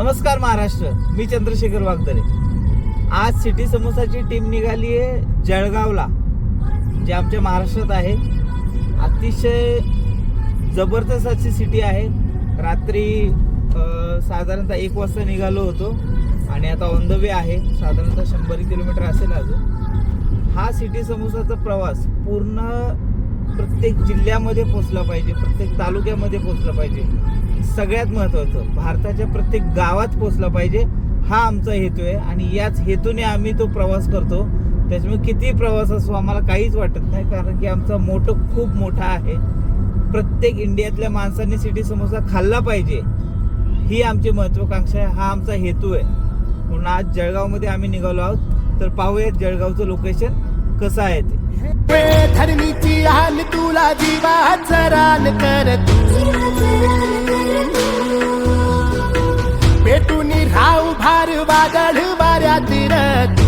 नमस्कार महाराष्ट्र मी चंद्रशेखर वागदरे. आज city समोसाची team निघाली आहे जळगावला जे आमच्या महाराष्ट्रात आहे. अतिशय जबरदस्त अशी सिटी आहे. रात्री साधारणतः एक वाजता निघालो होतो आणि आता ऑन द वे आहे. साधारणतः शंभर किलोमीटर असेल अजून. हा सिटी समोसाचा प्रवास पूर्ण प्रत्येक जिल्ह्यामध्ये पोचला पाहिजे प्रत्येक तालुक्यामध्ये पोचला पाहिजे. सगळ्यात महत्त्वाचं भारताच्या प्रत्येक गावात पोचला पाहिजे हा आमचा हेतू आहे. आणि याच हेतूने आम्ही तो प्रवास करतो. त्याच्यामुळे किती प्रवास असो आम्हाला काहीच वाटत नाही कारण की आमचा मोठं खूप मोठा आहे. प्रत्येक इंडियातल्या माणसांनी सिटी समोसा खाल्ला पाहिजे ही आमची महत्त्वाकांक्षा आहे हा आमचा हेतू आहे. म्हणून आज जळगावमध्ये आम्ही निघालो आहोत. तर पाहूयात जळगावचं लोकेशन कसं आहे ते. मला जीवात रान कर भेटून राहू भार वादळ वाऱ्यात रत.